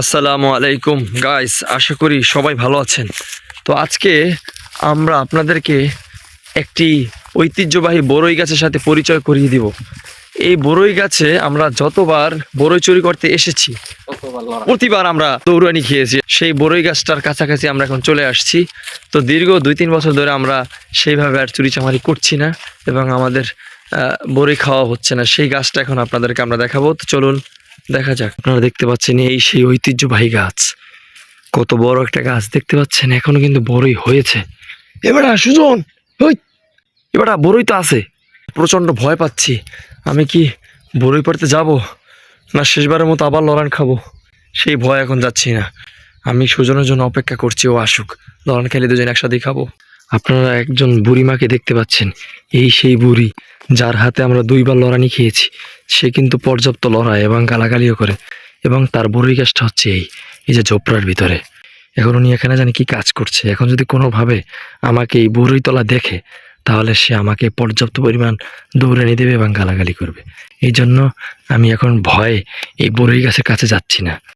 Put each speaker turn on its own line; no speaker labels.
আসসালামু আলাইকুম। গাইস আশা করি সবাই ভালো আছেন। তো আজকে আমরা আপনাদেরকে একটি ঐতিহ্যবাহী বড়ই গাছের সাথে পরিচয় করিয়ে দিব। এই বড়ই গাছে আমরা যতবার বড়ই চুরি করতে এসেছি, প্রতিবার আমরা দৌড়ানি খেয়েছি। সেই বড়ই গাছটার কাছাকাছি আমরা এখন চলে আসছি। তো দীর্ঘ দুই তিন বছর ধরে আমরা সেইভাবে আর চুরি চামারি করছি না এবং আমাদের বড়ই খাওয়া হচ্ছে না। সেই গাছটা এখন আপনাদেরকে আমরা দেখাবো। তো চলুন দেখা যাক, আপনারা দেখতে পাচ্ছেন এই সেই ঐতিহ্যবাহী গাছ। কত বড় একটা গাছ দেখতে পাচ্ছেন, এখনও কিন্তু বড়ই হয়েছে। এবারে সুজন ওই এবারে বড়ই তো আছে। প্রচণ্ড ভয় পাচ্ছি। আমি কি বড়ই পাড়তে যাব, না শেষবারের মতো আবার লড়ান খাব? সেই ভয় এখন যাচ্ছি না। আমি সুজনের জন্য অপেক্ষা করছি, ও আসুক। লড়ান খেলে দুজন একসাথেই খাব। আপনারা একজন বুড়িমাকে দেখতে পাচ্ছেন, এই সেই বুড়ি। যার হাতে আমরা দুইবার লড়ানি খেয়েছি, সে কিন্তু পর্যাপ্ত লড়াই এবং গালাগালিও করে। এবং তার বড়ই গাছটা হচ্ছে এই এই যে ঝোপড়ার ভিতরে। এখন উনি এখানে জানি কি কাজ করছে। এখন যদি কোনোভাবে আমাকে এই বড়ই তলা দেখে, তাহলে সে আমাকে পর্যাপ্ত পরিমাণ দৌড়ানি দেবে এবং গালাগালি করবে। এই জন্য আমি এখন ভয়ে এই বড়ই গাছের কাছে যাচ্ছি না।